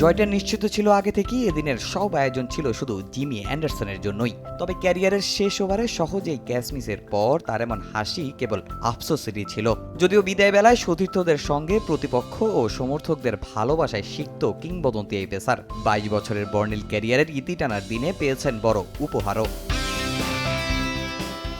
জয়টা নিশ্চিত ছিল আগে থেকেই, এদিনের সব আয়োজন ছিল শুধু জিমি অ্যান্ডারসনের জন্যই। তবে ক্যারিয়ারের শেষ ওভারে সহজেই ক্যাশমিসের পর তার এমন হাসি কেবল আফসোসেরই ছিল। যদিও বিদায় বেলায় সতীর্থদের সঙ্গে প্রতিপক্ষ ও সমর্থকদের ভালোবাসায় সিক্ত কিংবদন্তি এই পেসার। বাইশ বছরের বর্ণিল ক্যারিয়ারের ইতি টানার দিনে পেয়েছেন বড় উপহারও।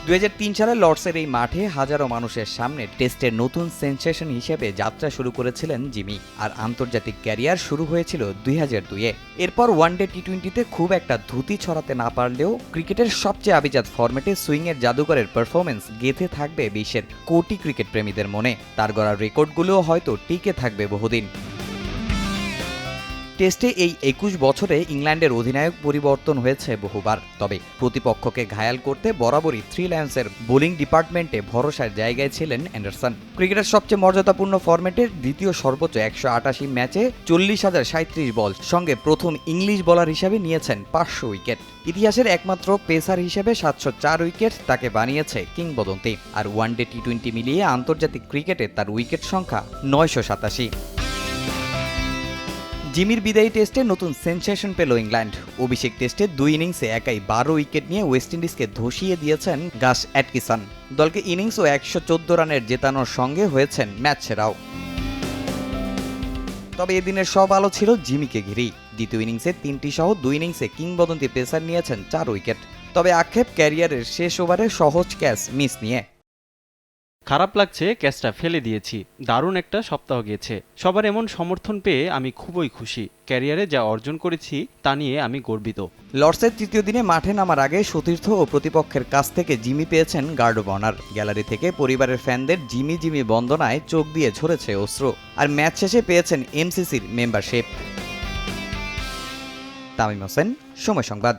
দুই হাজার তিন সালে লর্ডসের এই মাঠে হাজারো মানুষের সামনে টেস্টের নতুন সেন্সেশন হিসেবে যাত্রা শুরু করেছিলেন জিমি, আর আন্তর্জাতিক ক্যারিয়ার শুরু হয়েছিল দুই হাজার দুইয়ে। এরপর ওয়ানডে টি টোয়েন্টিতে খুব একটা ধুতি ছড়াতে না পারলেও ক্রিকেটের সবচেয়ে আভিজাত ফরম্যাটে সুইংয়ের জাদুঘরের পারফরমেন্স গেঁথে থাকবে বিশ্বের কোটি ক্রিকেট প্রেমীদের মনে। তার গড়া রেকর্ডগুলোও হয়তো টিকে থাকবে বহুদিন। টেস্টে এই একুশ বছরে ইংল্যান্ডের অধিনায়ক পরিবর্তন হয়েছে বহুবার। তবে প্রতিপক্ষকে ঘায়াল করতে বরাবরই থ্রি লায়ন্সের বোলিং ডিপার্টমেন্টে ভরসার জায়গায় ছিলেন অ্যান্ডারসন। ক্রিকেটের সবচেয়ে মর্যাদাপূর্ণ ফরম্যাটের দ্বিতীয় সর্বোচ্চ একশো আটাশি ম্যাচে চল্লিশ হাজার সাঁত্রিশ বল, সঙ্গে প্রথম ইংলিশ বোলার হিসাবে নিয়েছেন পাঁচশো উইকেট। ইতিহাসের একমাত্র পেসার হিসেবে সাতশো চার উইকেট তাকে বানিয়েছে কিংবদন্তি, আর ওয়ানডে টি টোয়েন্টি মিলিয়ে আন্তর্জাতিক ক্রিকেটে তার উইকেট সংখ্যা নয়শো সাতাশি। জিমির বিদায়ী টেস্টে নতুন সেন্সেশন পেল ইংল্যান্ড। অভিষেক টেস্টে দুই ইনিংসে একাই বারো উইকেট নিয়ে ওয়েস্ট ইন্ডিজকে ধসিয়ে দিয়েছেন গাস অ্যাটকিসন। দলকে ইনিংস ও একশো চোদ্দ রানের জেতানোর সঙ্গে হয়েছেন ম্যাচ সেরাও। তবে এদিনের সব আলো ছিল জিমিকে ঘিরেই। দ্বিতীয় ইনিংসে তিনটি সহ দুই ইনিংসে কিংবদন্তি পেসার নিয়েছেন চার উইকেট। তবে আক্ষেপ ক্যারিয়ারের শেষ ওভারে সহজ ক্যাচ মিস নিয়ে। খারাপ লাগছে, ক্যাচটা ফেলে দিয়েছি। দারুণ একটা সপ্তাহ গিয়েছে। সবার এমন সমর্থন পেয়ে আমি খুবই খুশি। ক্যারিয়ারে যা অর্জন করেছি, তা নিয়ে আমি গর্বিত। লর্ডসের তৃতীয় দিনে মাঠে নামার আগে সতীর্থ ও প্রতিপক্ষের কাছ থেকে জিমি পেয়েছেন গার্ড অব অনার গ্যালারি থেকে পরিবারের ফ্যানদের জিমি জিমি বন্দনায় চোখ দিয়ে ঝরেছে অস্ত্র আর ম্যাচ শেষে পেয়েছেন এমসিসির মেম্বারশিপ। তামিম হোসেন, সময় সংবাদ।